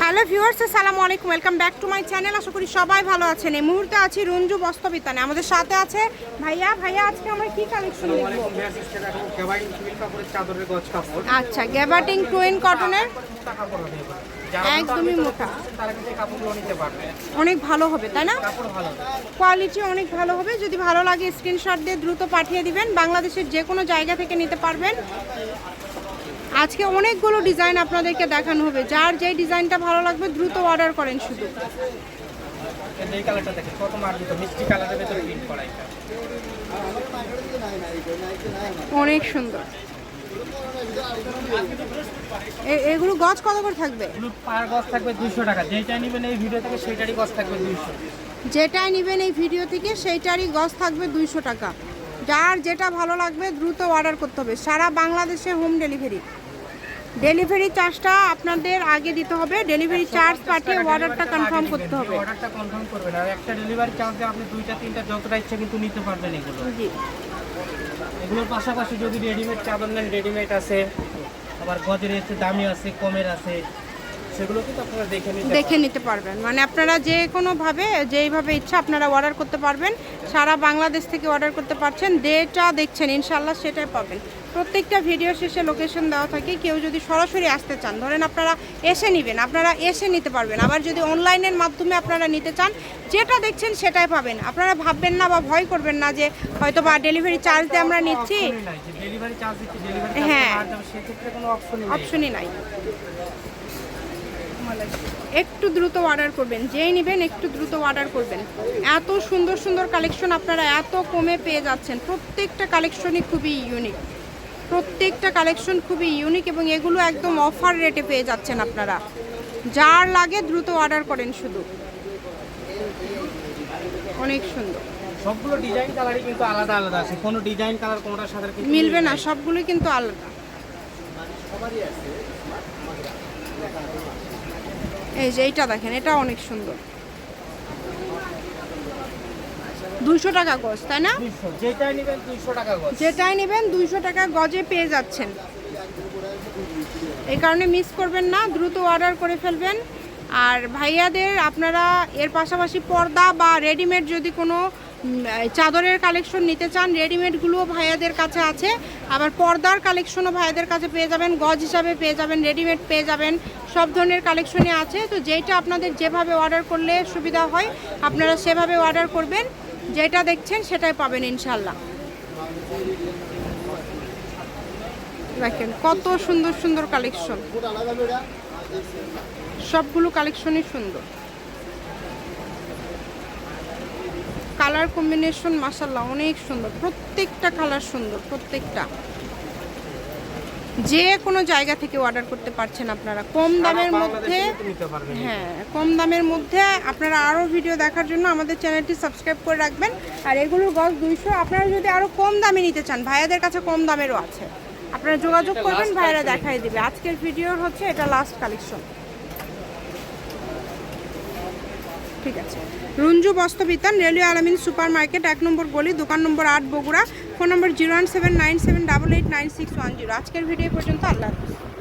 Hello viewers আসসালামু আলাইকুম। Welcome back to my channel আশা করি সবাই ভালো আছেন। এই মুহূর্তে আছি রঞ্জু বস্তবিতানে আমাদের সাথে আছে ভাইয়া। ভাইয়া আজকে আমরা কি কালেকশন দেখব? আচ্ছা গ্যাবাটিং টুইন কটনের একদমই মোটা। অনেক ভালো হবে তাই না? কোয়ালিটি অনেক ভালো হবে। যদি ভালো লাগে স্ক্রিনশট দিয়ে দ্রুত পাঠিয়ে দিবেন। বাংলাদেশের যে কোনো জায়গা থেকে নিতে পারবেন। আজকে অনেকগুলো ডিজাইন আপনাদেরকে দেখানো হবে। যার যে ডিজাইনটা ভালো লাগবে দ্রুত অর্ডার করেন শুধু। এই কালারটা দেখেন কত মার্জিত মিষ্টি কালারের ভেতরে প্রিন্ট করা এটা। অনেক সুন্দর। এগুলো গজ কত করে থাকবে? পার গজ থাকবে দুশো টাকা। যেটা নেবেন এই ভিডিও থেকে সেটারই গজ থাকবে দুইশো। যেটাই নেবেন এই ভিডিও থেকে সেইটারই গজ থাকবে দুইশো টাকা। যার যেটা ভালো লাগবে দ্রুত অর্ডার করতে হবে। সারা বাংলাদেশে হোম ডেলিভারি ডেলিভারি চার্জটা আপনাদের আগে দিতে হবে। ডেলিভারি চার্জ পাঠিয়ে অর্ডারটা কনফার্ম করতে হবে। অর্ডারটা কনফার্ম করবেন। আর একটা ডেলিভারি চার্জ দিয়ে আপনি দুইটা তিনটা যতটা ইচ্ছে কিন্তু নিতে পারবেন এগুলো। জি। এগুলোর পাশাপাশি যদি রেডিমেড চাদর নেন রেডিমেড আছে আবার গজের একটু দামি আছে কমের আছে সেগুলো কিন্তু আপনারা দেখে নিতে দেখে নিতে পারবেন। মানে আপনারা যে কোনোভাবে যেইভাবে ইচ্ছা আপনারা অর্ডার করতে পারবেন। সারা বাংলাদেশ থেকে অর্ডার করতে পারছেন। যেটা দেখছেন ইনশাল্লাহ সেটাই পাবেন। প্রত্যেকটা ভিডিও শেষে লোকেশন দেওয়া থাকে, কেউ যদি সরাসরি আসতে চান, ধরেন আপনারা এসে নেবেন, আপনারা এসে নিতে পারবেন। আবার যদি অনলাইনের মাধ্যমে আপনারা নিতে চান, যেটা দেখছেন সেটাই পাবেন। আপনারা ভাববেন না বা ভয় করবেন না যে হয়তো বা ডেলিভারি চার্জ দিয়ে আমরা নিচ্ছি। হ্যাঁ। অপশনই নাই। একটু দ্রুত অর্ডার করবেন, যেই নেবেন একটু দ্রুত অর্ডার করবেন। এত সুন্দর সুন্দর কালেকশন আপনারা এত কমে পেয়ে যাচ্ছেন। প্রত্যেকটা কালেকশনই খুবই ইউনিক প্রত্যেকটা কালেকশন খুবই ইউনিক এবং এগুলো একদম অফার রেটে পেয়ে যাচ্ছেন আপনারা। যার লাগে দ্রুত অর্ডার করেন শুধু। অনেক সুন্দর। সবগুলো ডিজাইন কালারই কিন্তু আলাদা আলাদা আছে। কোনো ডিজাইন কালার কোনোটার সাথে কিন্তু মিলবে না নাই। সবগুলোই কিন্তু আলাদা। এই যে এইটা দেখেন এটা অনেক সুন্দর। দুশো টাকা গজ তাই না? 200 যেটাই নেবেন 200 টাকা গজ। যেটাই নেবেন দুইশো টাকা গজে পেয়ে যাচ্ছেন। এই কারণে মিস করবেন না দ্রুত অর্ডার করে ফেলবেন। আর ভাইয়াদের আপনারা এর পাশাপাশি পর্দা বা রেডিমেড যদি কোনো চাদরের কালেকশন নিতে চান রেডিমেডগুলোও ভাইয়াদের কাছে আছে। আবার পর্দার কালেকশনও ভাইয়াদের কাছে পেয়ে যাবেন গজ হিসাবে পেয়ে যাবেন রেডিমেড পেয়ে যাবেন সব ধরনের কালেকশনই আছে। তো যেটা আপনাদের যেভাবে অর্ডার করলে সুবিধা হয় আপনারা সেভাবে অর্ডার করবেন। যেটা দেখছেন সেটাই পাবেন ইনশাল্লাহ দেখেন কত সুন্দর সুন্দর কালেকশন। সবগুলো কালেকশনই সুন্দর। কালার কম্বিনেশন মাসাল্লাহ অনেক সুন্দর। প্রত্যেকটা কালার সুন্দর, প্রত্যেকটা। যে কোনো জায়গা থেকে অর্ডার করতে পারছেন আপনারা। কম দামের মধ্যে হ্যাঁ কম দামের মধ্যে আপনারা আরও ভিডিও দেখার জন্য আমাদের চ্যানেলটি সাবস্ক্রাইব করে রাখবেন। আর এগুলোর গছ দুইশো আপনারা যদি আরও কম দামে নিতে চান ভাইয়াদের কাছে কম দামেরও আছে। আপনারা যোগাযোগ করবেন ভাইয়ারা দেখাই দেবে। আজকের ভিডিওর হচ্ছে এটা লাস্ট কালেকশন ঠিক আছে। Ranju Bastrabitan railway Alamin super market এক নম্বর গলি, দোকান নম্বর আট Bogura, phone number zero one seven nine seven double eight nine six one zero. আজকের ভিডিও পর্যন্ত, আল্লাহ হাফিজ।